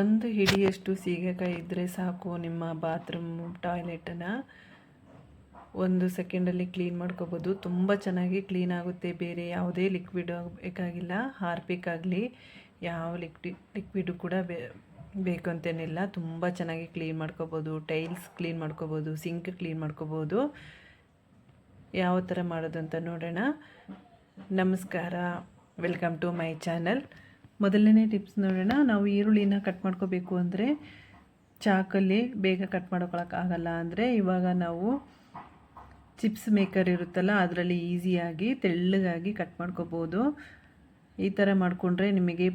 ಒಂದು ಹಿಡಿಯಷ್ಟು ಸೀಗೆಕಾಯಿ ಇದ್ದರೆ ಸಾಕು ನಿಮ್ಮ ಬಾತ್ರೂಮ್ ಟಾಯ್ಲೆಟನ್ನು ಒಂದು ಸೆಕೆಂಡಲ್ಲಿ ಕ್ಲೀನ್ ಮಾಡ್ಕೋಬೋದು. ತುಂಬ ಚೆನ್ನಾಗಿ ಕ್ಲೀನ್ ಆಗುತ್ತೆ. ಬೇರೆ ಯಾವುದೇ ಲಿಕ್ವಿಡ್ ಬೇಕಾಗಿಲ್ಲ. ಹಾರ್ಪಿಕ್ ಆಗಲಿ ಯಾವ ಲಿಕ್ವಿಡ್ ಲಿಕ್ವಿಡು ಕೂಡ ಬೇ, ಬೇಕು ಅಂತೇನಿಲ್ಲ. ತುಂಬ ಚೆನ್ನಾಗಿ ಕ್ಲೀನ್ ಮಾಡ್ಕೋಬೋದು. ಟೈಲ್ಸ್ ಕ್ಲೀನ್ ಮಾಡ್ಕೋಬೋದು. ಸಿಂಕ್ ಕ್ಲೀನ್ ಮಾಡ್ಕೋಬೋದು. ಯಾವ ಥರ ಮಾಡೋದು ಅಂತ ನೋಡೋಣ. ನಮಸ್ಕಾರ. ವೆಲ್ಕಮ್ ಟು ಮೈ ಚಾನಲ್ ಮೊದಲನೇ ಟಿಪ್ಸ್ ನೋಡೋಣ. ನಾವು ಈರುಳ್ಳಿನ ಕಟ್ ಮಾಡ್ಕೋಬೇಕು ಅಂದರೆ ಚಾಕಲ್ಲಿ ಬೇಗ ಕಟ್ ಮಾಡ್ಕೊಳಕ್ಕಾಗಲ್ಲ ಅಂದರೆ ಇವಾಗ ನಾವು ಚಿಪ್ಸ್ ಮೇಕರ್ ಇರುತ್ತಲ್ಲ, ಅದರಲ್ಲಿ ಈಸಿಯಾಗಿ ತೆಳ್ಳಗಾಗಿ ಕಟ್ ಮಾಡ್ಕೋಬೋದು. ಈ ಥರ ಮಾಡಿಕೊಂಡ್ರೆ ನಿಮಗೆ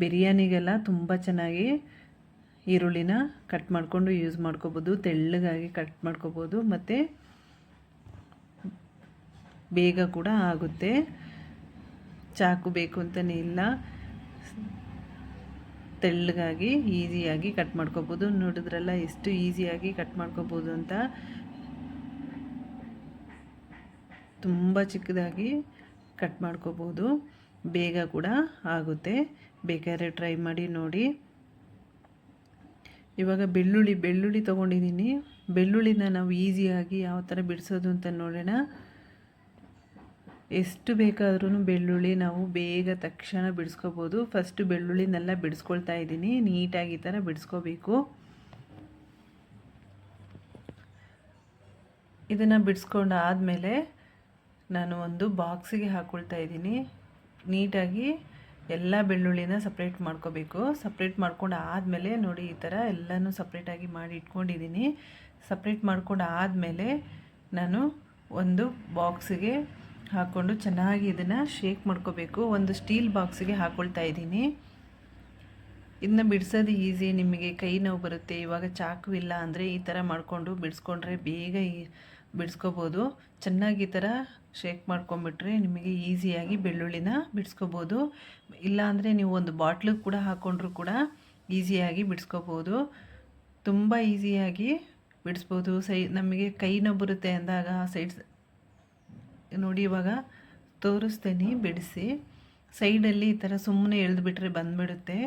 ಬಿರಿಯಾನಿಗೆಲ್ಲ ತುಂಬ ಚೆನ್ನಾಗಿ ಈರುಳ್ಳಿನ ಕಟ್ ಮಾಡಿಕೊಂಡು ಯೂಸ್ ಮಾಡ್ಕೋಬೋದು. ತೆಳ್ಳಗಾಗಿ ಕಟ್ ಮಾಡ್ಕೋಬೋದು. ಮತ್ತು ಬೇಗ ಕೂಡ ಆಗುತ್ತೆ. ಚಾಕು ಬೇಕು ಅಂತಲೇ ಇಲ್ಲ. ತೆಳ್ಳಗಾಗಿ ಈಸಿಯಾಗಿ ಕಟ್ ಮಾಡ್ಕೋಬೋದು. ನೋಡಿದ್ರಲ್ಲ ಎಷ್ಟು ಈಸಿಯಾಗಿ ಕಟ್ ಮಾಡ್ಕೋಬೋದು ಅಂತ. ತುಂಬ ಚಿಕ್ಕದಾಗಿ ಕಟ್ ಮಾಡ್ಕೋಬೋದು. ಬೇಗ ಕೂಡ ಆಗುತ್ತೆ. ಬೇಕಾದ್ರೆ ಟ್ರೈ ಮಾಡಿ ನೋಡಿ. ಇವಾಗ ಬೆಳ್ಳುಳ್ಳಿ ಬೆಳ್ಳುಳ್ಳಿ ತೊಗೊಂಡಿದ್ದೀನಿ. ಬೆಳ್ಳುಳ್ಳಿನ ನಾವು ಈಸಿಯಾಗಿ ಯಾವ ಥರ ಬಿಡಿಸೋದು ಅಂತ ನೋಡೋಣ. ಎಷ್ಟು ಬೇಕಾದ್ರೂ ಬೆಳ್ಳುಳ್ಳಿ ನಾವು ಬೇಗ ತಕ್ಷಣ ಬಿಡಿಸ್ಕೋಬೋದು. ಫಸ್ಟು ಬೆಳ್ಳುಳ್ಳಿನೆಲ್ಲ ಬಿಡಿಸ್ಕೊಳ್ತಾ ಇದ್ದೀನಿ. ನೀಟಾಗಿ ಈ ಥರ ಬಿಡಿಸ್ಕೋಬೇಕು. ಇದನ್ನು ಬಿಡಿಸ್ಕೊಂಡು ಆದಮೇಲೆ ನಾನು ಒಂದು ಬಾಕ್ಸಿಗೆ ಹಾಕ್ಕೊಳ್ತಾ ಇದ್ದೀನಿ. ನೀಟಾಗಿ ಎಲ್ಲ ಬೆಳ್ಳುಳ್ಳಿನ ಸಪ್ರೇಟ್ ಮಾಡ್ಕೋಬೇಕು. ಸಪ್ರೇಟ್ ಮಾಡ್ಕೊಂಡು ಆದಮೇಲೆ ನೋಡಿ ಈ ಥರ ಎಲ್ಲನೂ ಸಪ್ರೇಟಾಗಿ ಮಾಡಿ ಇಟ್ಕೊಂಡಿದ್ದೀನಿ. ಸಪ್ರೇಟ್ ಮಾಡ್ಕೊಂಡು ಆದಮೇಲೆ ನಾನು ಒಂದು ಬಾಕ್ಸಿಗೆ ಹಾಕ್ಕೊಂಡು ಚೆನ್ನಾಗಿ ಇದನ್ನು ಶೇಕ್ ಮಾಡ್ಕೋಬೇಕು. ಒಂದು ಸ್ಟೀಲ್ ಬಾಕ್ಸಿಗೆ ಹಾಕ್ಕೊಳ್ತಾ ಇದ್ದೀನಿ. ಇದನ್ನ ಬಿಡಿಸೋದು ಈಸಿ. ನಿಮಗೆ ಕೈ ನೋವು ಬರುತ್ತೆ. ಇವಾಗ ಚಾಕು ಇಲ್ಲ ಅಂದರೆ ಈ ಥರ ಮಾಡಿಕೊಂಡು ಬಿಡಿಸ್ಕೊಂಡ್ರೆ ಬೇಗ ಈ- ಬಿಡಿಸ್ಕೋಬೋದು. ಚೆನ್ನಾಗಿ ಈ ಥರ ಶೇಕ್ ಮಾಡ್ಕೊಂಬಿಟ್ರೆ ನಿಮಗೆ ಈಸಿಯಾಗಿ ಬೆಳ್ಳುಳ್ಳಿನ ಬಿಡಿಸ್ಕೋಬೋದು. ಇಲ್ಲಾಂದರೆ ನೀವು ಒಂದು ಬಾಟ್ಲಿಗೆ ಕೂಡ ಹಾಕ್ಕೊಂಡ್ರು ಕೂಡ ಈಸಿಯಾಗಿ ಬಿಡಿಸ್ಕೋಬೋದು. ತುಂಬ ಈಸಿಯಾಗಿ ಬಿಡಿಸ್ಬೋದು. ಸೈ ನಮಗೆ ಕೈ ನೋವು ಬರುತ್ತೆ ಅಂದಾಗ ಸೈಡ್ಸ್ ನೋಡಿ ಇವಾಗ ತೋರಿಸ್ತೀನಿ, ಬಿಡಿಸಿ. ಸೈಡಲ್ಲಿ ಈ ಥರ ಸುಮ್ಮನೆ ಎಳೆದುಬಿಟ್ರೆ ಬಂದುಬಿಡುತ್ತೆ.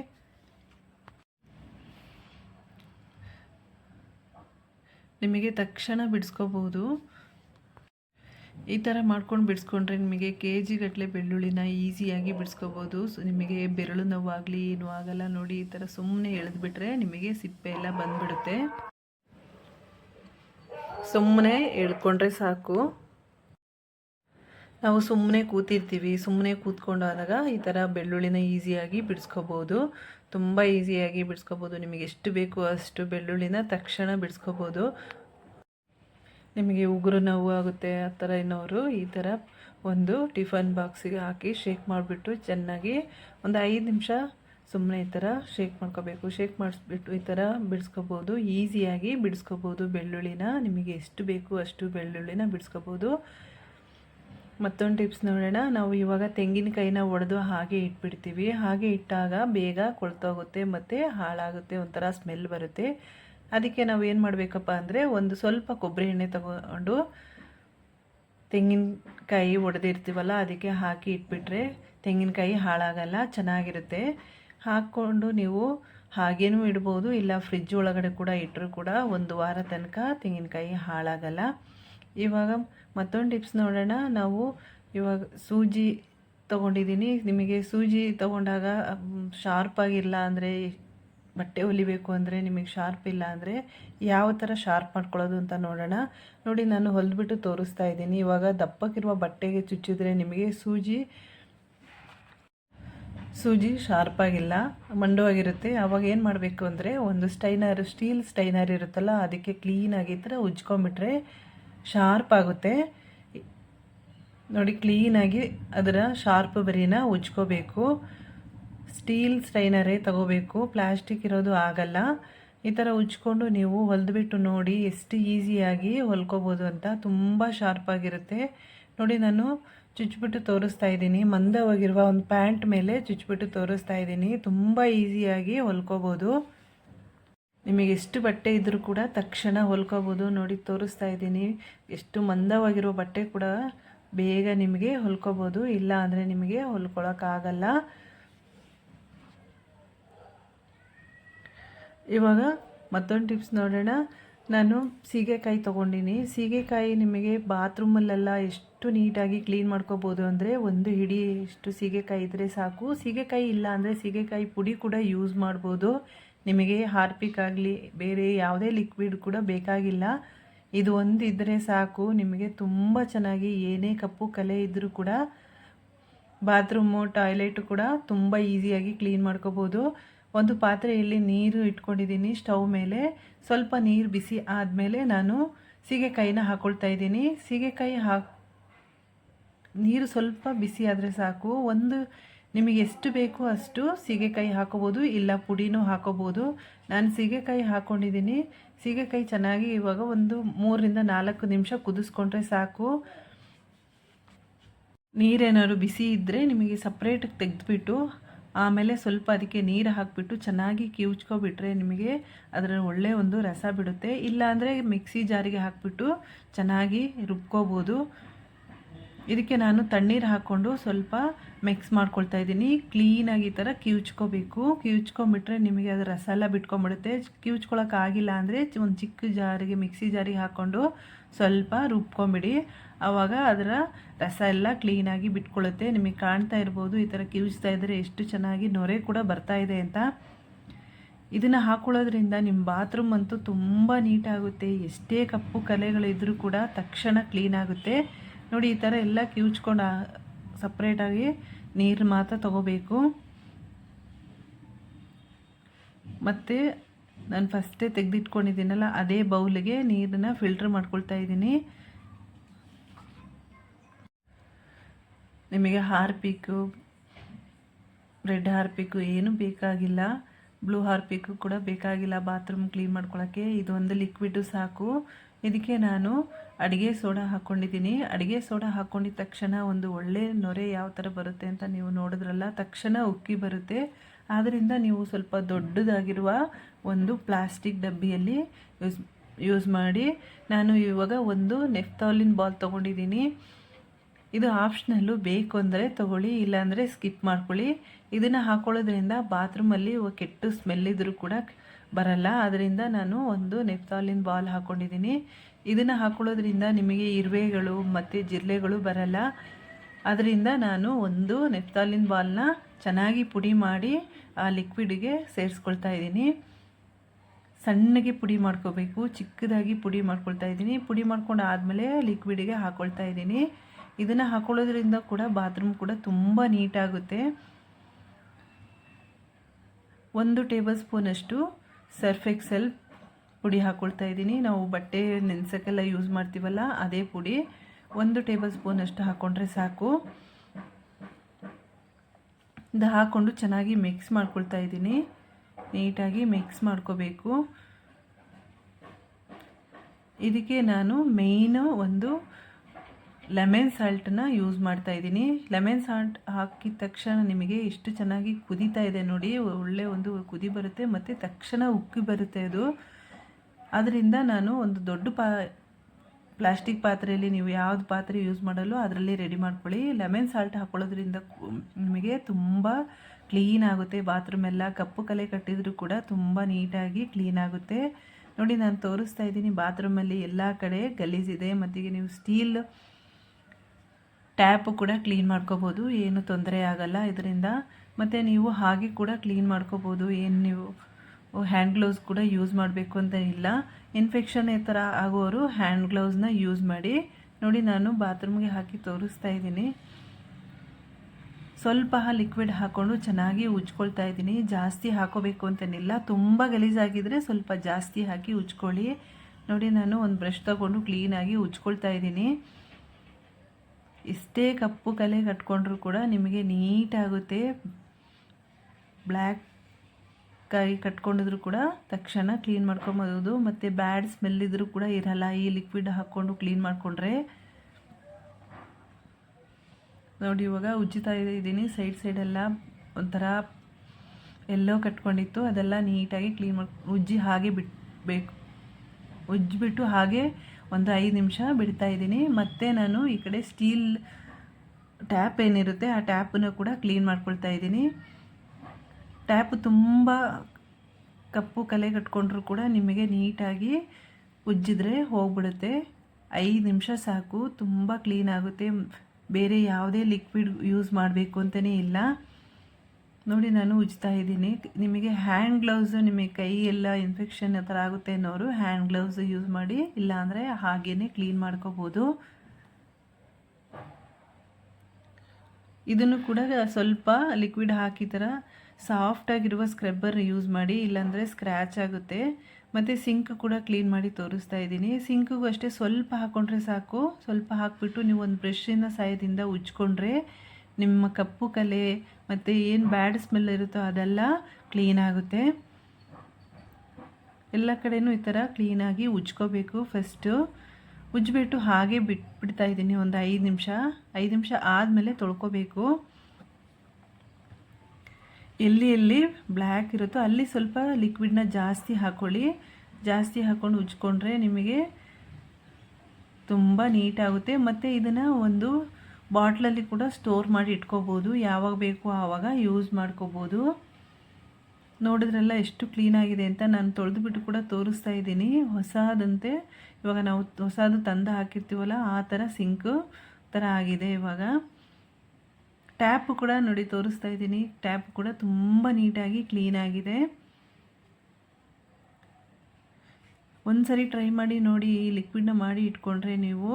ನಿಮಗೆ ತಕ್ಷಣ ಬಿಡಿಸ್ಕೋಬೋದು. ಈ ಥರ ಮಾಡ್ಕೊಂಡು ಬಿಡಿಸ್ಕೊಂಡ್ರೆ ನಿಮಗೆ ಕೆ ಜಿ ಗಟ್ಟಲೆ ಬೆಳ್ಳುಳ್ಳಿನ ಈಸಿಯಾಗಿ ಬಿಡಿಸ್ಕೋಬೋದು. ನಿಮಗೆ ಬೆರಳು ನೋವಾಗಲಿ, ಏನೂ ಆಗಲ್ಲ, ನೋಡಿ ಈ ಥರ ಸುಮ್ಮನೆ ಎಳೆದ್ಬಿಟ್ರೆ ನಿಮಗೆ ಸಿಪ್ಪೆ ಎಲ್ಲ ಬಂದ್ಬಿಡುತ್ತೆ. ಸುಮ್ಮನೆ ಎಳ್ಕೊಂಡ್ರೆ ಸಾಕು. ನಾವು ಸುಮ್ಮನೆ ಕೂತಿರ್ತೀವಿ ಸುಮ್ಮನೆ ಕೂತ್ಕೊಂಡಾದಾಗ ಈ ಥರ ಬೆಳ್ಳುಳ್ಳಿನ ಈಸಿಯಾಗಿ ಬಿಡಿಸ್ಕೋಬೋದು. ತುಂಬ ಈಸಿಯಾಗಿ ಬಿಡಿಸ್ಕೋಬೋದು. ನಿಮಗೆ ಎಷ್ಟು ಬೇಕು ಅಷ್ಟು ಬೆಳ್ಳುಳ್ಳಿನ ತಕ್ಷಣ ಬಿಡಿಸ್ಕೋಬೋದು. ನಿಮಗೆ ಉಗುರು ನೋವು ಆಗುತ್ತೆ, ಆ ಥರ ಇನ್ನೋರು ಈ ಥರ ಒಂದು ಟಿಫನ್ ಬಾಕ್ಸಿಗೆ ಹಾಕಿ ಶೇಕ್ ಮಾಡಿಬಿಟ್ಟು ಚೆನ್ನಾಗಿ ಒಂದು ಐದು ನಿಮಿಷ ಸುಮ್ಮನೆ ಈ ಥರ ಶೇಕ್ ಮಾಡ್ಕೋಬೇಕು. ಶೇಕ್ ಮಾಡಿಸ್ಬಿಟ್ಟು ಈ ಥರ ಬಿಡಿಸ್ಕೋಬೋದು. ಈಸಿಯಾಗಿ ಬಿಡಿಸ್ಕೋಬೋದು ಬೆಳ್ಳುಳ್ಳಿನ. ನಿಮಗೆ ಎಷ್ಟು ಬೇಕು ಅಷ್ಟು ಬೆಳ್ಳುಳ್ಳಿನ ಬಿಡಿಸ್ಕೋಬೋದು. ಮತ್ತೊಂದು ಟಿಪ್ಸ್ ನೋಡೋಣ. ನಾವು ಇವಾಗ ತೆಂಗಿನಕಾಯಿನ ಒಡೆದು ಹಾಗೆ ಇಟ್ಬಿಡ್ತೀವಿ. ಹಾಗೆ ಇಟ್ಟಾಗ ಬೇಗ ಕೊಳ್ತೋಗುತ್ತೆ ಮತ್ತು ಹಾಳಾಗುತ್ತೆ, ಒಂಥರ ಸ್ಮೆಲ್ ಬರುತ್ತೆ. ಅದಕ್ಕೆ ನಾವು ಏನು ಮಾಡಬೇಕಪ್ಪ ಅಂದರೆ ಒಂದು ಸ್ವಲ್ಪ ಕೊಬ್ಬರಿ ಎಣ್ಣೆ ತಗೊಂಡು ತೆಂಗಿನಕಾಯಿ ಒಡೆದಿರ್ತೀವಲ್ಲ, ಅದಕ್ಕೆ ಹಾಕಿ ಇಟ್ಬಿಟ್ರೆ ತೆಂಗಿನಕಾಯಿ ಹಾಳಾಗಲ್ಲ, ಚೆನ್ನಾಗಿರುತ್ತೆ. ಹಾಕ್ಕೊಂಡು ನೀವು ಹಾಗೇನೂ ಇಡ್ಬೋದು, ಇಲ್ಲ ಫ್ರಿಜ್ ಒಳಗಡೆ ಕೂಡ ಇಟ್ಟರೂ ಕೂಡ ಒಂದು ವಾರ ತನಕ ತೆಂಗಿನಕಾಯಿ ಹಾಳಾಗಲ್ಲ. ಇವಾಗ ಮತ್ತೊಂದು ಟಿಪ್ಸ್ ನೋಡೋಣ. ನಾವು ಇವಾಗ ಸೂಜಿ ತೊಗೊಂಡಿದ್ದೀನಿ ನಿಮಗೆ ಸೂಜಿ ತೊಗೊಂಡಾಗ ಶಾರ್ಪಾಗಿಲ್ಲ ಅಂದರೆ, ಬಟ್ಟೆ ಹೊಲಿಬೇಕು ಅಂದರೆ ನಿಮಗೆ ಶಾರ್ಪ್ ಇಲ್ಲ ಅಂದರೆ ಯಾವ ಥರ ಶಾರ್ಪ್ ಮಾಡ್ಕೊಳ್ಳೋದು ಅಂತ ನೋಡೋಣ. ನೋಡಿ, ನಾನು ಹೊಲಿದ್ಬಿಟ್ಟು ತೋರಿಸ್ತಾ ಇದ್ದೀನಿ. ಇವಾಗ ದಪ್ಪಕ್ಕಿರುವ ಬಟ್ಟೆಗೆ ಚುಚ್ಚಿದ್ರೆ ನಿಮಗೆ ಸೂಜಿ ಸೂಜಿ ಶಾರ್ಪಾಗಿಲ್ಲ ಮಂಡವಾಗಿರುತ್ತೆ ಆವಾಗ ಏನು ಮಾಡಬೇಕು ಅಂದರೆ, ಒಂದು ಸ್ಟೈನರ್, ಸ್ಟೀಲ್ ಸ್ಟೈನರ್ ಇರುತ್ತಲ್ಲ, ಅದಕ್ಕೆ ಕ್ಲೀನಾಗಿ ಈ ಥರ ಉಜ್ಕೊಂಬಿಟ್ರೆ ಶಾರ್ಪ್ ಆಗುತ್ತೆ. ನೋಡಿ ಕ್ಲೀನಾಗಿ ಅದರ ಶಾರ್ಪ್ ಬರೀನ ಉಜ್ಕೋಬೇಕು. ಸ್ಟೀಲ್ ಸ್ಟ್ರೈನರೇ ತಗೋಬೇಕು. ಪ್ಲಾಸ್ಟಿಕ್ ಇರೋದು ಆಗಲ್ಲ. ಈ ಥರ ಉಜ್ಕೊಂಡು ನೀವು ಹೊಲಿದ್ಬಿಟ್ಟು ನೋಡಿ ಎಷ್ಟು ಈಸಿಯಾಗಿ ಹೊಲ್ಕೋಬೋದು ಅಂತ ತುಂಬ ಶಾರ್ಪಾಗಿರುತ್ತೆ ನೋಡಿ, ನಾನು ಚುಚ್ಚಿಬಿಟ್ಟು ತೋರಿಸ್ತಾ ಇದ್ದೀನಿ. ಮಂದವಾಗಿರುವ ಒಂದು ಪ್ಯಾಂಟ್ ಮೇಲೆ ಚುಚ್ಚಿಬಿಟ್ಟು ತೋರಿಸ್ತಾ ಇದ್ದೀನಿ. ತುಂಬ ಈಸಿಯಾಗಿ ಹೊಲ್ಕೋಬೋದು. ನಿಮಗೆ ಎಷ್ಟು ಬಟ್ಟೆ ಇದ್ದರೂ ಕೂಡ ತಕ್ಷಣ ಹೊಲ್ಕೋಬೋದು. ನೋಡಿ, ತೋರಿಸ್ತಾ ಇದ್ದೀನಿ. ಎಷ್ಟು ಮಂದವಾಗಿರೋ ಬಟ್ಟೆ ಕೂಡ ಬೇಗ ನಿಮಗೆ ಹೊಲ್ಕೋಬೋದು, ಇಲ್ಲ ಅಂದರೆ ನಿಮಗೆ ಹೊಲ್ಕೊಳಕ್ಕಾಗಲ್ಲ. ಇವಾಗ ಮತ್ತೊಂದು ಟಿಪ್ಸ್ ನೋಡೋಣ. ನಾನು ಸೀಗೆಕಾಯಿ ತೊಗೊಂಡಿನಿ. ಸೀಗೆಕಾಯಿ ನಿಮಗೆ ಬಾತ್ರೂಮಲ್ಲೆಲ್ಲ ಎಷ್ಟು ನೀಟಾಗಿ ಕ್ಲೀನ್ ಮಾಡ್ಕೋಬೋದು ಅಂದರೆ ಒಂದು ಹಿಡಿ ಎಷ್ಟು ಸೀಗೆಕಾಯಿ ಇದ್ದರೆ ಸಾಕು. ಸೀಗೆಕಾಯಿ ಇಲ್ಲ ಅಂದರೆ ಸೀಗೆಕಾಯಿ ಪುಡಿ ಕೂಡ ಯೂಸ್ ಮಾಡ್ಬೋದು. ನಿಮಗೆ ಹಾರ್ಪಿಕ್ ಆಗಲಿ, ಬೇರೆ ಯಾವುದೇ ಲಿಕ್ವಿಡ್ ಕೂಡ ಬೇಕಾಗಿಲ್ಲ. ಇದು ಒಂದು ಇದ್ದರೆ ಸಾಕು. ನಿಮಗೆ ತುಂಬ ಚೆನ್ನಾಗಿ ಏನೇ ಕಪ್ಪು ಕಲೆ ಇದ್ದರೂ ಕೂಡ ಬಾತ್ರೂಮು ಟಾಯ್ಲೆಟು ಕೂಡ ತುಂಬ ಈಸಿಯಾಗಿ ಕ್ಲೀನ್ ಮಾಡ್ಕೋಬೋದು. ಒಂದು ಪಾತ್ರೆಯಲ್ಲಿ ನೀರು ಇಟ್ಕೊಂಡಿದ್ದೀನಿ ಸ್ಟವ್ ಮೇಲೆ. ಸ್ವಲ್ಪ ನೀರು ಬಿಸಿ ಆದಮೇಲೆ ನಾನು ಸೀಗೆಕಾಯಿನ ಹಾಕ್ಕೊಳ್ತಾ ಇದ್ದೀನಿ. ಸೀಗೆಕಾಯಿ ಹಾಕಿ ನೀರು ಸ್ವಲ್ಪ ಬಿಸಿ ಆದರೆ ಸಾಕು. ಒಂದು ನಿಮಗೆ ಎಷ್ಟು ಬೇಕು ಅಷ್ಟು ಸೀಗೆಕಾಯಿ ಹಾಕೋಬೋದು, ಇಲ್ಲ ಪುಡಿನೂ ಹಾಕೋಬೋದು. ನಾನು ಸೀಗೆಕಾಯಿ ಹಾಕ್ಕೊಂಡಿದ್ದೀನಿ ಸೀಗೆಕಾಯಿ ಚೆನ್ನಾಗಿ ಇವಾಗ ಒಂದು ಮೂರರಿಂದ ನಾಲ್ಕು ನಿಮಿಷ ಕುದಿಸ್ಕೊಂಡ್ರೆ ಸಾಕು. ನೀರೇನಾದ್ರು ಬಿಸಿ ಇದ್ದರೆ ನಿಮಗೆ ಸಪ್ರೇಟ್ ತೆಗೆದುಬಿಟ್ಟು, ಆಮೇಲೆ ಸ್ವಲ್ಪ ಅದಕ್ಕೆ ನೀರು ಹಾಕಿಬಿಟ್ಟು ಚೆನ್ನಾಗಿ ಕಿವುಚ್ಕೊಬಿಟ್ರೆ ನಿಮಗೆ ಅದರ ಒಳ್ಳೆಯ ಒಂದು ರಸ ಬಿಡುತ್ತೆ. ಇಲ್ಲಾಂದರೆ ಮಿಕ್ಸಿ ಜಾರಿಗೆ ಹಾಕಿಬಿಟ್ಟು ಚೆನ್ನಾಗಿ ರುಬ್ಕೋಬೋದು. ಇದಕ್ಕೆ ನಾನು ತಣ್ಣೀರು ಹಾಕ್ಕೊಂಡು ಸ್ವಲ್ಪ ಮಿಕ್ಸ್ ಮಾಡ್ಕೊಳ್ತಾ ಇದ್ದೀನಿ. ಕ್ಲೀನಾಗಿ ಈ ಥರ ಕಿವುಚ್ಕೋಬೇಕು. ಕಿವುಚ್ಕೊಂಬಿಟ್ರೆ ನಿಮಗೆ ಅದು ರಸ ಎಲ್ಲ ಬಿಟ್ಕೊಂಬಿಡುತ್ತೆ ಕಿವುಚ್ಕೊಳಕ್ಕಾಗಿಲ್ಲ ಅಂದರೆ ಒಂದು ಚಿಕ್ಕ ಜಾರಿಗೆ, ಮಿಕ್ಸಿ ಜಾರಿಗೆ ಹಾಕ್ಕೊಂಡು ಸ್ವಲ್ಪ ರುಬ್ಕೊಂಬಿಡಿ. ಆವಾಗ ಅದರ ರಸ ಎಲ್ಲ ಕ್ಲೀನಾಗಿ ಬಿಟ್ಕೊಳ್ಳುತ್ತೆ ನಿಮಗೆ ಕಾಣ್ತಾ ಇರ್ಬೋದು ಈ ಥರ ಕಿವುಚ್ತಾ ಇದ್ದರೆ ಎಷ್ಟು ಚೆನ್ನಾಗಿ ನೊರೆ ಕೂಡ ಬರ್ತಾ ಇದೆ ಅಂತ. ಇದನ್ನು ಹಾಕೊಳ್ಳೋದ್ರಿಂದ ನಿಮ್ಮ ಬಾತ್ರೂಮ್ ಅಂತೂ ತುಂಬ ನೀಟಾಗುತ್ತೆ ಎಷ್ಟೇ ಕಪ್ಪು ಕಲೆಗಳಿದ್ದರೂ ಕೂಡ ತಕ್ಷಣ ಕ್ಲೀನ್ ಆಗುತ್ತೆ. ನೋಡಿ, ಈ ಥರ ಎಲ್ಲ ಕಿವುಚ್ಕೊಂಡು ಸಪ್ರೇಟಾಗಿ ನೀರು ಮಾತ್ರ ತಗೋಬೇಕು. ಮತ್ತು ನಾನು ಫಸ್ಟೇ ತೆಗೆದಿಟ್ಕೊಂಡಿದ್ದೀನಲ್ಲ, ಅದೇ ಬೌಲಿಗೆ ನೀರನ್ನ ಫಿಲ್ಟ್ರ್ ಮಾಡ್ಕೊಳ್ತಾ ಇದ್ದೀನಿ. ನಿಮಗೆ ಹಾರ್ಪಿಕ್ಕು ರೆಡ್ ಹಾರ್ಪಿಕ್ಕು ಏನೂ ಬೇಕಾಗಿಲ್ಲ. ಬ್ಲೂ ಹಾರ್ಪಿಕ್ಕು ಕೂಡ ಬೇಕಾಗಿಲ್ಲ ಬಾತ್ರೂಮ್ ಕ್ಲೀನ್ ಮಾಡ್ಕೊಳ್ಳೋಕ್ಕೆ ಇದೊಂದು ಲಿಕ್ವಿಡು ಸಾಕು. ಇದಕ್ಕೆ ನಾನು ಅಡುಗೆ ಸೋಡಾ ಹಾಕ್ಕೊಂಡಿದ್ದೀನಿ ಅಡುಗೆ ಸೋಡಾ ಹಾಕ್ಕೊಂಡಿದ ತಕ್ಷಣ ಒಂದು ಒಳ್ಳೆ ನೊರೆ ಯಾವ ಥರ ಬರುತ್ತೆ ಅಂತ ನೀವು ನೋಡಿದ್ರಲ್ಲ, ತಕ್ಷಣ ಉಕ್ಕಿ ಬರುತ್ತೆ. ಆದ್ದರಿಂದ ನೀವು ಸ್ವಲ್ಪ ದೊಡ್ಡದಾಗಿರುವ ಒಂದು ಪ್ಲಾಸ್ಟಿಕ್ ಡಬ್ಬಿಯಲ್ಲಿ ಯೂಸ್ ಯೂಸ್ ಮಾಡಿ. ನಾನು ಇವಾಗ ಒಂದು ನೆಫ್ತಾಲಿನ್ ಬಾಲ್ ತೊಗೊಂಡಿದ್ದೀನಿ. ಇದು ಆಪ್ಷನಲ್ಲು ಬೇಕು ಅಂದರೆ ತೊಗೊಳ್ಳಿ, ಇಲ್ಲಾಂದರೆ ಸ್ಕಿಪ್ ಮಾಡ್ಕೊಳ್ಳಿ. ಇದನ್ನು ಹಾಕೊಳ್ಳೋದ್ರಿಂದ ಬಾತ್ರೂಮಲ್ಲಿ ಕೆಟ್ಟು ಸ್ಮೆಲ್ ಇದ್ದರೂ ಕೂಡ ಬರಲ್ಲ. ಅದರಿಂದ ನಾನು ಒಂದು ನೆಫ್ತಾಲಿನ್ ಬಾಲ್ ಹಾಕ್ಕೊಂಡಿದ್ದೀನಿ ಇದನ್ನು ಹಾಕೊಳ್ಳೋದ್ರಿಂದ ನಿಮಗೆ ಇರುವೆಗಳು ಮತ್ತು ಜಿರಳೆಗಳು ಬರಲ್ಲ. ಅದರಿಂದ ನಾನು ಒಂದು ನೆಫ್ತಾಲಿನ್ ಬಾಲ್ನ ಚೆನ್ನಾಗಿ ಪುಡಿ ಮಾಡಿ ಆ ಲಿಕ್ವಿಡ್ಗೆ ಸೇರಿಸ್ಕೊಳ್ತಾ ಇದ್ದೀನಿ. ಸಣ್ಣಗೆ ಪುಡಿ ಮಾಡ್ಕೋಬೇಕು, ಚಿಕ್ಕದಾಗಿ ಪುಡಿ ಮಾಡ್ಕೊಳ್ತಾ ಇದ್ದೀನಿ. ಪುಡಿ ಮಾಡ್ಕೊಂಡು ಆದಮೇಲೆ ಲಿಕ್ವಿಡ್ಗೆ ಹಾಕ್ಕೊಳ್ತಾ ಇದ್ದೀನಿ. ಇದನ್ನು ಹಾಕೊಳ್ಳೋದ್ರಿಂದ ಕೂಡ ಬಾತ್ರೂಮ್ ಕೂಡ ತುಂಬ ನೀಟಾಗುತ್ತೆ ಒಂದು ಟೇಬಲ್ ಸ್ಪೂನಷ್ಟು ಸರ್ಫ್ ಎಕ್ಸೆಲ್ ಪುಡಿ ಹಾಕ್ಕೊಳ್ತಾ ಇದ್ದೀನಿ. ನಾವು ಬಟ್ಟೆ ನೆನೆಸೋಕ್ಕೆಲ್ಲ ಯೂಸ್ ಮಾಡ್ತೀವಲ್ಲ, ಅದೇ ಪುಡಿ. ಒಂದು ಟೇಬಲ್ ಸ್ಪೂನ್ ಅಷ್ಟು ಹಾಕ್ಕೊಂಡ್ರೆ ಸಾಕು. ಇದು ಹಾಕ್ಕೊಂಡು ಚೆನ್ನಾಗಿ ಮಿಕ್ಸ್ ಮಾಡ್ಕೊಳ್ತಾ ಇದ್ದೀನಿ. ನೀಟಾಗಿ ಮಿಕ್ಸ್ ಮಾಡ್ಕೋಬೇಕು. ಇದಕ್ಕೆ ನಾನು ಮೇಯ್ನು ಒಂದು ಲೆಮನ್ ಸಾಲ್ಟನ್ನ ಯೂಸ್ ಮಾಡ್ತಾ ಇದ್ದೀನಿ. ಲೆಮನ್ ಸಾಲ್ಟ್ ಹಾಕಿದ ತಕ್ಷಣ ನಿಮಗೆ ಎಷ್ಟು ಚೆನ್ನಾಗಿ ಕುದೀತಾ ಇದೆ ನೋಡಿ, ಒಳ್ಳೆ ಒಂದು ಕುದಿ ಬರುತ್ತೆ ಮತ್ತು ತಕ್ಷಣ ಉಕ್ಕಿ ಬರುತ್ತೆ ಅದು. ಅದರಿಂದ ನಾನು ಒಂದು ದೊಡ್ಡ ಪಾ, ಪ್ಲಾಸ್ಟಿಕ್ ಪಾತ್ರೆಯಲ್ಲಿ ನೀವು ಯಾವುದು ಪಾತ್ರೆ ಯೂಸ್ ಮಾಡಲು ಅದರಲ್ಲಿ ರೆಡಿ ಮಾಡ್ಕೊಳ್ಳಿ. ಲೆಮನ್ ಸಾಲ್ಟ್ ಹಾಕೊಳ್ಳೋದ್ರಿಂದ ನಿಮಗೆ ತುಂಬ ಕ್ಲೀನ್ ಆಗುತ್ತೆ. ಬಾತ್ರೂಮ್ ಎಲ್ಲ ಕಪ್ಪು ಕಲೆ ಕಟ್ಟಿದರೂ ಕೂಡ ತುಂಬ ನೀಟಾಗಿ ಕ್ಲೀನ್ ಆಗುತ್ತೆ. ನೋಡಿ, ನಾನು ತೋರಿಸ್ತಾ ಇದ್ದೀನಿ, ಬಾತ್ರೂಮಲ್ಲಿ ಎಲ್ಲ ಕಡೆ ಗಲೀಜಿದೆ ಮತ್ತಿಗೆ ನೀವು ಸ್ಟೀಲ್ ಟ್ಯಾಪು ಕೂಡ ಕ್ಲೀನ್ ಮಾಡ್ಕೋಬೋದು, ಏನು ತೊಂದರೆ ಆಗಲ್ಲ. ಇದರಿಂದ ಮತ್ತು ನೀವು ಹಾಗೆ ಕೂಡ ಕ್ಲೀನ್ ಮಾಡ್ಕೋಬೋದು. ಏನು ನೀವು ಹ್ಯಾಂಡ್ ಗ್ಲೌಸ್ ಕೂಡ ಯೂಸ್ ಮಾಡಬೇಕು ಅಂತ ಇಲ್ಲ. ಇನ್ಫೆಕ್ಷನ್ ಈ ಥರ ಆಗೋರು ಹ್ಯಾಂಡ್ ಗ್ಲೌಸ್ನ ಯೂಸ್ ಮಾಡಿ. ನೋಡಿ, ನಾನು ಬಾತ್ರೂಮ್ಗೆ ಹಾಕಿ ತೋರಿಸ್ತಾ ಇದ್ದೀನಿ. ಸ್ವಲ್ಪ ಲಿಕ್ವಿಡ್ ಹಾಕ್ಕೊಂಡು ಚೆನ್ನಾಗಿ ಉಜ್ಕೊಳ್ತಾ ಇದ್ದೀನಿ. ಜಾಸ್ತಿ ಹಾಕೋಬೇಕು ಅಂತೇನಿಲ್ಲ. ತುಂಬ ಗಲೀಜಾಗಿದ್ದರೆ ಸ್ವಲ್ಪ ಜಾಸ್ತಿ ಹಾಕಿ ಉಜ್ಕೊಳ್ಳಿ. ನೋಡಿ, ನಾನು ಒಂದು ಬ್ರಷ್ ತಗೊಂಡು ಕ್ಲೀನಾಗಿ ಉಜ್ಕೊಳ್ತಾ ಇದ್ದೀನಿ. ಎಷ್ಟೇ ಕಪ್ಪು ಕಲೆ ಕಟ್ಕೊಂಡ್ರೂ ಕೂಡ ನಿಮಗೆ ನೀಟಾಗುತ್ತೆ. ಬ್ಲ್ಯಾಕ್ ಕಾಯಿ ಕಟ್ಕೊಂಡಿದ್ರು ಕೂಡ ತಕ್ಷಣ ಕ್ಲೀನ್ ಮಾಡ್ಕೊಬೋದು. ಮತ್ತು ಬ್ಯಾಡ್ ಸ್ಮೆಲ್ ಇದ್ದರೂ ಕೂಡ ಇರಲ್ಲ. ಈ ಲಿಕ್ವಿಡ್ ಹಾಕ್ಕೊಂಡು ಕ್ಲೀನ್ ಮಾಡಿಕೊಂಡ್ರೆ. ನೋಡಿ, ಇವಾಗ ಉಜ್ಜುತ್ತಾ ಇದ್ದೀನಿ. ಸೈಡ್ ಸೈಡೆಲ್ಲ ಒಂಥರ ಎಲ್ಲೋ ಕಟ್ಕೊಂಡಿತ್ತು. ಅದೆಲ್ಲ ನೀಟಾಗಿ ಕ್ಲೀನ್ ಮಾಡಿ, ಉಜ್ಜಿ ಹಾಗೆ ಬಿಟ್ಬೇಕು ಉಜ್ಜಿಬಿಟ್ಟು ಹಾಗೆ ಒಂದು ಐದು ನಿಮಿಷ ಬಿಡ್ತಾ ಇದ್ದೀನಿ. ಮತ್ತು ನಾನು ಈ ಕಡೆ ಸ್ಟೀಲ್ ಟ್ಯಾಪ್ ಏನಿರುತ್ತೆ ಆ ಟ್ಯಾಪನ್ನು ಕೂಡ ಕ್ಲೀನ್ ಮಾಡ್ಕೊಳ್ತಾ ಇದ್ದೀನಿ. ಟ್ಯಾಪ್ ತುಂಬ ಕಪ್ಪು ಕಲೆ ಕಟ್ಕೊಂಡ್ರೂ ಕೂಡ ನಿಮಗೆ ನೀಟಾಗಿ ಉಜ್ಜಿದ್ರೆ ಹೋಗ್ಬಿಡುತ್ತೆ. ಐದು ನಿಮಿಷ ಸಾಕು. ತುಂಬ ಕ್ಲೀನ್ ಆಗುತ್ತೆ. ಬೇರೆ ಯಾವುದೇ ಲಿಕ್ವಿಡ್ ಯೂಸ್ ಮಾಡಬೇಕು ಅಂತಲೇ ಇಲ್ಲ. ನೋಡಿ, ನಾನು ಉಜ್ತಾ ಇದ್ದೀನಿ. ನಿಮಗೆ ಹ್ಯಾಂಡ್ ಗ್ಲೌಸು ನಿಮಗೆ ಕೈ ಎಲ್ಲ ಇನ್ಫೆಕ್ಷನ್ ಆ ಥರ ಆಗುತ್ತೆ ಅನ್ನೋರು ಹ್ಯಾಂಡ್ ಗ್ಲೌಸ್ ಯೂಸ್ ಮಾಡಿ, ಇಲ್ಲಾಂದರೆ ಹಾಗೇ ಕ್ಲೀನ್ ಮಾಡ್ಕೋಬೋದು. ಇದನ್ನು ಕೂಡ ಸ್ವಲ್ಪ ಲಿಕ್ವಿಡ್ ಹಾಕಿ ಥರ ಸಾಫ್ಟಾಗಿರುವ ಸ್ಕ್ರಬ್ಬರ್ ಯೂಸ್ ಮಾಡಿ, ಇಲ್ಲಾಂದರೆ ಸ್ಕ್ರ್ಯಾಚ್ ಆಗುತ್ತೆ. ಮತ್ತು ಸಿಂಕ್ ಕೂಡ ಕ್ಲೀನ್ ಮಾಡಿ ತೋರಿಸ್ತಾ ಇದ್ದೀನಿ. ಸಿಂಕ್ಗೂ ಅಷ್ಟೇ ಸ್ವಲ್ಪ ಹಾಕ್ಕೊಂಡ್ರೆ ಸಾಕು. ಸ್ವಲ್ಪ ಹಾಕಿಬಿಟ್ಟು ನೀವು ಒಂದು ಬ್ರಷಿನ ಸಹಾಯದಿಂದ ಉಜ್ಕೊಂಡ್ರೆ ನಿಮ್ಮ ಕಪ್ಪು ಕಲೆ ಮತ್ತು ಏನು ಬ್ಯಾಡ್ ಸ್ಮೆಲ್ ಇರುತ್ತೋ ಅದೆಲ್ಲ ಕ್ಲೀನ್ ಆಗುತ್ತೆ. ಎಲ್ಲ ಕಡೆಯೂ ಈ ಥರ ಕ್ಲೀನಾಗಿ ಉಜ್ಕೋಬೇಕು. ಫಸ್ಟು ಉಜ್ಜಿಬಿಟ್ಟು ಹಾಗೆ ಬಿಟ್ಬಿಡ್ತಾ ಇದ್ದೀನಿ ಒಂದು ಐದು ನಿಮಿಷ. ಐದು ನಿಮಿಷ ಆದಮೇಲೆ ತೊಳ್ಕೊಬೇಕು. ಎಲ್ಲಿ ಎಲ್ಲಿ ಬ್ಲ್ಯಾಕ್ ಇರುತ್ತೋ ಅಲ್ಲಿ ಸ್ವಲ್ಪ ಲಿಕ್ವಿಡ್ನ ಜಾಸ್ತಿ ಹಾಕ್ಕೊಳ್ಳಿ ಜಾಸ್ತಿ ಹಾಕ್ಕೊಂಡು ಉಜ್ಕೊಂಡ್ರೆ ನಿಮಗೆ ತುಂಬ ನೀಟಾಗುತ್ತೆ ಮತ್ತು ಇದನ್ನು ಒಂದು ಬಾಟ್ಲಲ್ಲಿ ಕೂಡ ಸ್ಟೋರ್ ಮಾಡಿ ಇಟ್ಕೋಬೋದು. ಯಾವಾಗ ಬೇಕು ಆವಾಗ ಯೂಸ್ ಮಾಡ್ಕೋಬೋದು. ನೋಡಿದ್ರೆಲ್ಲ ಎಷ್ಟು ಕ್ಲೀನಾಗಿದೆ ಅಂತ ನಾನು ತೊಳೆದುಬಿಟ್ಟು ಕೂಡ ತೋರಿಸ್ತಾ ಇದ್ದೀನಿ. ಹೊಸದಂತೆ ಇವಾಗ ನಾವು ಹೊಸದು ತಂದು ಹಾಕಿರ್ತೀವಲ್ಲ, ಆ ಥರ ಸಿಂಕು ಥರ ಆಗಿದೆ ಇವಾಗ. ಟ್ಯಾಪ್ ಕೂಡ ನೋಡಿ ತೋರಿಸ್ತಾ ಇದ್ದೀನಿ. ಟ್ಯಾಪ್ ಕೂಡ ತುಂಬ ನೀಟಾಗಿ ಕ್ಲೀನಾಗಿದೆ ಒಂದು ಸರಿ ಟ್ರೈ ಮಾಡಿ ನೋಡಿ, ಈ ಲಿಕ್ವಿಡ್ನ ಮಾಡಿ ಇಟ್ಕೊಂಡ್ರೆ ನೀವು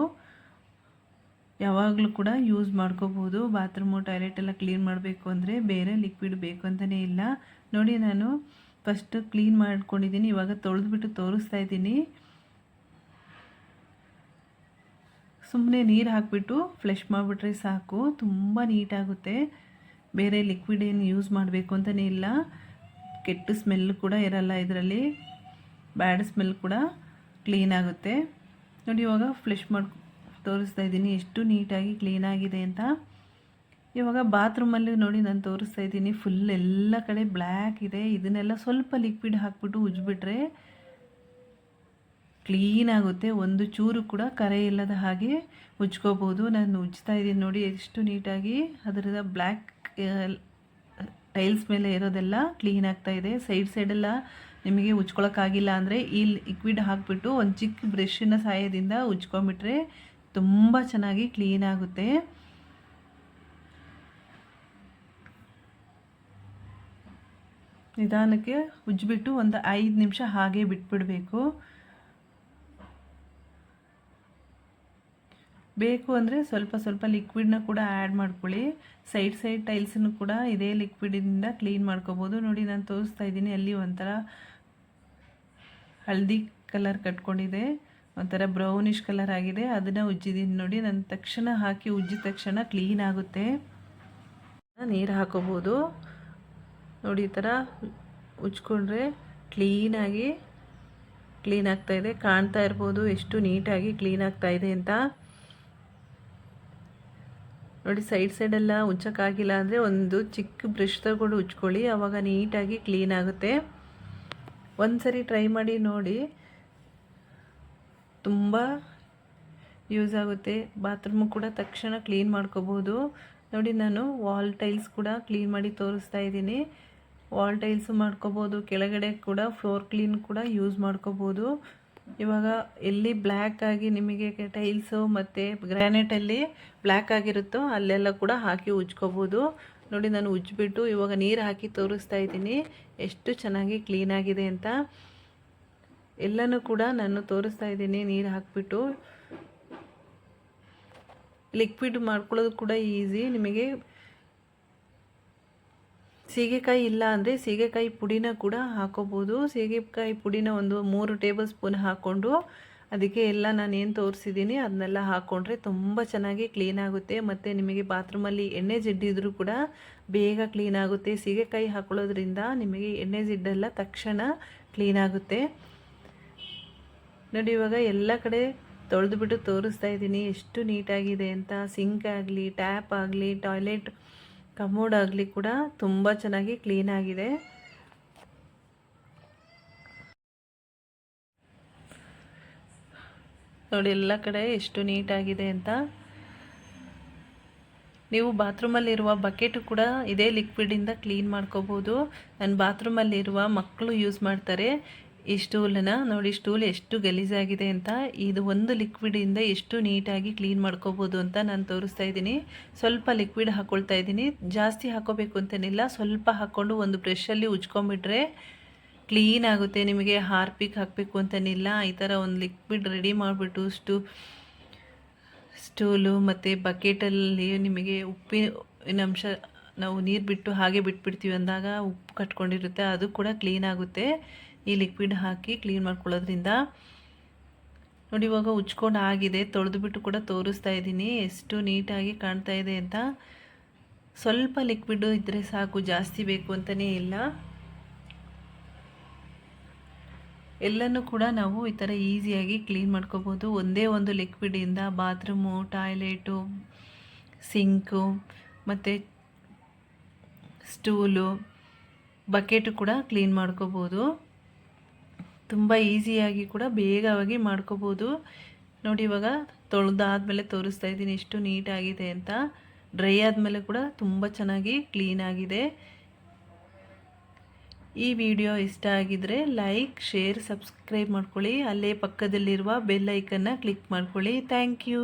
ಯಾವಾಗಲೂ ಕೂಡ ಯೂಸ್ ಮಾಡ್ಕೋಬೋದು ಬಾತ್ರೂಮು ಟಾಯ್ಲೆಟ್ ಎಲ್ಲ ಕ್ಲೀನ್ ಮಾಡಬೇಕು ಅಂದರೆ ಬೇರೆ ಲಿಕ್ವಿಡ್ ಬೇಕು ಅಂತಲೇ ಇಲ್ಲ. ನೋಡಿ ನಾನು ಫಸ್ಟ್ ಕ್ಲೀನ್ ಮಾಡ್ಕೊಂಡಿದ್ದೀನಿ. ಇವಾಗ ತೊಳೆದ್ಬಿಟ್ಟು ತೋರಿಸ್ತಾ ಇದ್ದೀನಿ. ಸುಮ್ಮನೆ ನೀರು ಹಾಕಿಬಿಟ್ಟು ಫ್ಲೆಶ್ ಮಾಡಿಬಿಟ್ರೆ ಸಾಕು. ತುಂಬ ನೀಟಾಗುತ್ತೆ ಬೇರೆ ಲಿಕ್ವಿಡ್ ಏನು ಯೂಸ್ ಮಾಡಬೇಕು ಅಂತಲೇ ಇಲ್ಲ. ಕೆಟ್ಟ ಸ್ಮೆಲ್ ಕೂಡ ಇರಲ್ಲ ಇದರಲ್ಲಿ. ಬ್ಯಾಡ್ ಸ್ಮೆಲ್ ಕೂಡ ಕ್ಲೀನ್ ಆಗುತ್ತೆ. ನೋಡಿ ಇವಾಗ ಫ್ಲೆಶ್ ಮಾಡಿ ತೋರಿಸ್ತಾ ಇದ್ದೀನಿ. ಎಷ್ಟು ನೀಟಾಗಿ ಕ್ಲೀನಾಗಿದೆ ಅಂತ. ಇವಾಗ ಬಾತ್ರೂಮಲ್ಲಿ ನೋಡಿ ನಾನು ತೋರಿಸ್ತಾ ಇದ್ದೀನಿ. ಫುಲ್ ಎಲ್ಲ ಕಡೆ ಬ್ಲ್ಯಾಕ್ ಇದೆ. ಇದನ್ನೆಲ್ಲ ಸ್ವಲ್ಪ ಲಿಕ್ವಿಡ್ ಹಾಕ್ಬಿಟ್ಟು ಉಜ್ಜಿಬಿಟ್ರೆ ಕ್ಲೀನ್ ಆಗುತ್ತೆ. ಒಂದು ಚೂರು ಕೂಡ ಕರೆ ಇಲ್ಲದ ಹಾಗೆ ಉಜ್ಕೋಬೋದು ನಾನು ಉಜ್ತಾ ಇದ್ದೀನಿ ನೋಡಿ ಎಷ್ಟು ನೀಟಾಗಿ. ಅದರದ ಬ್ಲ್ಯಾಕ್ ಟೈಲ್ಸ್ ಮೇಲೆ ಇರೋದೆಲ್ಲ ಕ್ಲೀನ್ ಆಗ್ತಾ ಇದೆ. ಸೈಡ್ ಸೈಡೆಲ್ಲ ನಿಮಗೆ ಉಜ್ಕೊಳಕ್ಕಾಗಿಲ್ಲ ಅಂದರೆ ಈ ಲಿಕ್ವಿಡ್ ಹಾಕಿಬಿಟ್ಟು ಒಂದು ಚಿಕ್ಕ ಬ್ರಷಿನ ಸಹಾಯದಿಂದ ಉಜ್ಕೊಂಬಿಟ್ರೆ ತುಂಬ ಚೆನ್ನಾಗಿ ಕ್ಲೀನ್ ಆಗುತ್ತೆ. ನಿಧಾನಕ್ಕೆ ಉಜ್ಜಿಬಿಟ್ಟು ಒಂದು ಐದು ನಿಮಿಷ ಹಾಗೆ ಬಿಟ್ಬಿಡಬೇಕು. ಬೇಕು ಅಂದರೆ ಸ್ವಲ್ಪ ಸ್ವಲ್ಪ ಲಿಕ್ವಿಡ್ನ ಕೂಡ ಆ್ಯಡ್ ಮಾಡ್ಕೊಳ್ಳಿ. ಸೈಡ್ ಸೈಡ್ ಟೈಲ್ಸನ್ನು ಕೂಡ ಇದೇ ಲಿಕ್ವಿಡಿಂದ ಕ್ಲೀನ್ ಮಾಡ್ಕೋಬೋದು. ನೋಡಿ ನಾನು ತೋರಿಸ್ತಾ ಇದ್ದೀನಿ, ಅಲ್ಲಿ ಒಂಥರ ಹಳದಿ ಕಲರ್ ಕಟ್ಕೊಂಡಿದೆ. ಒಂಥರ ಬ್ರೌನಿಷ್ ಕಲರ್ ಆಗಿದೆ. ಅದನ್ನು ಉಜ್ಜಿದ್ದೀನಿ ನೋಡಿ. ನನ್ನ ತಕ್ಷಣ ಹಾಕಿ ಉಜ್ಜಿದ ತಕ್ಷಣ ಕ್ಲೀನ್ ಆಗುತ್ತೆ. ನೀರು ಹಾಕೋಬೋದು. ನೋಡಿ ಈ ಥರ ಉಜ್ಕೊಂಡ್ರೆ ಕ್ಲೀನಾಗಿ ಕ್ಲೀನ್ ಆಗ್ತಾಯಿದೆ ಕಾಣ್ತಾ ಇರ್ಬೋದು ಎಷ್ಟು ನೀಟಾಗಿ ಕ್ಲೀನ್ ಆಗ್ತಾಯಿದೆ ಅಂತ. ನೋಡಿ ಸೈಡ್ ಸೈಡೆಲ್ಲ ಉಜ್ಜೋಕ್ಕಾಗಿಲ್ಲ ಅಂದರೆ ಒಂದು ಚಿಕ್ಕ ಬ್ರಷ್ ತಗೊಂಡು ಉಜ್ಕೊಳ್ಳಿ. ಆವಾಗ ನೀಟಾಗಿ ಕ್ಲೀನ್ ಆಗುತ್ತೆ. ಒಂದು ಸರಿ ಟ್ರೈ ಮಾಡಿ ನೋಡಿ. ತುಂಬ ಯೂಸ್ ಆಗುತ್ತೆ. ಬಾತ್ರೂಮು ಕೂಡ ತಕ್ಷಣ ಕ್ಲೀನ್ ಮಾಡ್ಕೋಬೋದು ನೋಡಿ ನಾನು ವಾಲ್ ಟೈಲ್ಸ್ ಕೂಡ ಕ್ಲೀನ್ ಮಾಡಿ ತೋರಿಸ್ತಾ ಇದ್ದೀನಿ. ವಾಲ್ ಟೈಲ್ಸು ಮಾಡ್ಕೋಬೋದು ಕೆಳಗಡೆ ಕೂಡ ಫ್ಲೋರ್ ಕ್ಲೀನ್ ಕೂಡ ಯೂಸ್ ಮಾಡ್ಕೋಬೋದು ಇವಾಗ ಎಲ್ಲಿ ಬ್ಲ್ಯಾಕ್ ಆಗಿ ನಿಮಗೆ ಟೈಲ್ಸು ಮತ್ತು ಗ್ರ್ಯಾನೈಟಲ್ಲಿ ಬ್ಲ್ಯಾಕ್ ಆಗಿರುತ್ತೋ ಅಲ್ಲೆಲ್ಲ ಕೂಡ ಹಾಕಿ ಉಜ್ಕೋಬೋದು ನೋಡಿ ನಾನು ಉಜ್ಜಿಬಿಟ್ಟು ಇವಾಗ ನೀರು ಹಾಕಿ ತೋರಿಸ್ತಾ ಇದ್ದೀನಿ. ಎಷ್ಟು ಚೆನ್ನಾಗಿ ಕ್ಲೀನಾಗಿದೆ ಅಂತ. ಎಲ್ಲನೂ ಕೂಡ ನಾನು ತೋರಿಸ್ತಾ ಇದ್ದೀನಿ, ನೀರು ಹಾಕಿಬಿಟ್ಟು. ಲಿಕ್ವಿಡ್ ಮಾಡ್ಕೊಳ್ಳೋದು ಕೂಡ ಈಸಿ ನಿಮಗೆ ಸೀಗೆಕಾಯಿ ಇಲ್ಲ ಅಂದರೆ ಸೀಗೆಕಾಯಿ ಪುಡಿನ ಕೂಡ ಹಾಕೋಬೋದು. ಸೀಗೆಕಾಯಿ ಪುಡಿನ ಒಂದು ಮೂರು ಟೇಬಲ್ ಸ್ಪೂನ್ ಹಾಕ್ಕೊಂಡು ಅದಕ್ಕೆ ಎಲ್ಲ ನಾನು ಏನು ತೋರಿಸಿದ್ದೀನಿ ಅದನ್ನೆಲ್ಲ ಹಾಕ್ಕೊಂಡ್ರೆ ತುಂಬ ಚೆನ್ನಾಗಿ ಕ್ಲೀನ್ ಆಗುತ್ತೆ. ಮತ್ತು ನಿಮಗೆ ಬಾತ್ರೂಮಲ್ಲಿ ಎಣ್ಣೆ ಜಿಡ್ಡಿದ್ರೂ ಕೂಡ ಬೇಗ ಕ್ಲೀನ್ ಆಗುತ್ತೆ. ಸೀಗೆಕಾಯಿ ಹಾಕೊಳ್ಳೋದ್ರಿಂದ ನಿಮಗೆ ಎಣ್ಣೆ ಜಿಡ್ಡೆಲ್ಲ ತಕ್ಷಣ ಕ್ಲೀನ್ ಆಗುತ್ತೆ. ನೋಡಿ, ಇವಾಗ ಎಲ್ಲ ಕಡೆ ತೊಳೆದುಬಿಟ್ಟು ತೋರಿಸ್ತಾ ಇದ್ದೀನಿ. ಎಷ್ಟು ನೀಟಾಗಿದೆ ಅಂತ. ಸಿಂಕ್ ಆಗಲಿ, ಟ್ಯಾಪ್ ಆಗಲಿ, ಟಾಯ್ಲೆಟ್, ಕಮೋಡ್ ಆಗಲಿ ಕೂಡ ತುಂಬ ಚೆನ್ನಾಗಿ ಕ್ಲೀನ್ ಆಗಿದೆ. ನೋಡಿ, ಎಲ್ಲ ಕಡೆ ಎಷ್ಟು ನೀಟಾಗಿದೆ ಅಂತ. ನೀವು ಬಾತ್ರೂಮಲ್ಲಿರುವ ಬಕೆಟು ಕೂಡ ಇದೇ ಲಿಕ್ವಿಡಿಂದ ಕ್ಲೀನ್ ಮಾಡ್ಕೋಬೋದು. ನನ್ನ ಬಾತ್ರೂಮಲ್ಲಿರುವ ಮಕ್ಕಳು ಯೂಸ್ ಮಾಡ್ತಾರೆ. ಈ ಸ್ಟೂಲನ್ನ ನೋಡಿ ಸ್ಟೂಲ್ ಎಷ್ಟು ಗಲೀಜಾಗಿದೆ ಅಂತ. ಇದು ಒಂದು ಲಿಕ್ವಿಡಿಂದ ಎಷ್ಟು ನೀಟಾಗಿ ಕ್ಲೀನ್ ಮಾಡ್ಕೋಬೋದು ಅಂತ ನಾನು ತೋರಿಸ್ತಾ ಇದ್ದೀನಿ. ಸ್ವಲ್ಪ ಲಿಕ್ವಿಡ್ ಹಾಕ್ಕೊಳ್ತಾ ಇದ್ದೀನಿ. ಜಾಸ್ತಿ ಹಾಕೋಬೇಕು ಅಂತೇನಿಲ್ಲ. ಸ್ವಲ್ಪ ಹಾಕ್ಕೊಂಡು ಒಂದು ಬ್ರಷಲ್ಲಿ ಉಜ್ಕೊಂಬಿಟ್ರೆ ಕ್ಲೀನ್ ಆಗುತ್ತೆ. ನಿಮಗೆ ಹಾರ್ಪಿಕ್ ಹಾಕಬೇಕು ಅಂತೇನಿಲ್ಲ. ಈ ಥರ ಒಂದು ಲಿಕ್ವಿಡ್ ರೆಡಿ ಮಾಡಿಬಿಟ್ಟು ಸ್ಟೂ, ಸ್ಟೂಲು ಮತ್ತು ಬಕೆಟಲ್ಲಿ ನಿಮಗೆ ಉಪ್ಪಿನಂಶ ನಾವು ನೀರು ಬಿಟ್ಟು ಹಾಗೆ ಬಿಟ್ಬಿಡ್ತೀವಿ ಅಂದಾಗ ಉಪ್ಪು ಕಟ್ಕೊಂಡಿರುತ್ತೆ. ಅದು ಕೂಡ ಕ್ಲೀನ್ ಆಗುತ್ತೆ. ಈ ಲಿಕ್ವಿಡ್ ಹಾಕಿ ಕ್ಲೀನ್ ಮಾಡ್ಕೊಳ್ಳೋದ್ರಿಂದ ನೋಡಿ ಇವಾಗ ಉಚ್ಕೊಂಡು ಆಗಿದೆ, ತೊಳೆದುಬಿಟ್ಟು ಕೂಡ ತೋರಿಸ್ತಾ ಇದ್ದೀನಿ. ಎಷ್ಟು ನೀಟಾಗಿ ಕಾಣ್ತಾ ಇದೆ ಅಂತ. ಸ್ವಲ್ಪ ಲಿಕ್ವಿಡ್ ಇದ್ದರೆ ಸಾಕು, ಜಾಸ್ತಿ ಬೇಕು ಅಂತಲೇ ಇಲ್ಲ. ಎಲ್ಲನೂ ಕೂಡ ನಾವು ಈ ಥರ ಈಸಿಯಾಗಿ ಕ್ಲೀನ್ ಮಾಡ್ಕೋಬೋದು. ಒಂದೇ ಒಂದು ಲಿಕ್ವಿಡಿಂದ ಬಾತ್ರೂಮು ಟಾಯ್ಲೆಟು ಸಿಂಕು ಮತ್ತು ಸ್ಟೂಲು ಬಕೆಟು ಕೂಡ ಕ್ಲೀನ್ ಮಾಡ್ಕೋಬೋದು. ತುಂಬ ಈಸಿಯಾಗಿ ಕೂಡ ಬೇಗವಾಗಿ ಮಾಡ್ಕೋಬೋದು. ನೋಡಿ ಇವಾಗ ತೊಳೆದಾದ್ಮೇಲೆ ತೋರಿಸ್ತಾ ಇದ್ದೀನಿ ಎಷ್ಟು ನೀಟಾಗಿದೆ ಅಂತ. ಡ್ರೈ ಆದಮೇಲೆ ಕೂಡ ತುಂಬ ಚೆನ್ನಾಗಿ ಕ್ಲೀನ್ ಆಗಿದೆ. ಈ ವಿಡಿಯೋ ಇಷ್ಟ ಆಗಿದರೆ ಲೈಕ್ ಶೇರ್ ಸಬ್ಸ್ಕ್ರೈಬ್ ಮಾಡ್ಕೊಳ್ಳಿ. ಅಲ್ಲೇ ಪಕ್ಕದಲ್ಲಿರುವ ಬೆಲ್ ಕ್ಲಿಕ್ ಮಾಡ್ಕೊಳ್ಳಿ. Thank you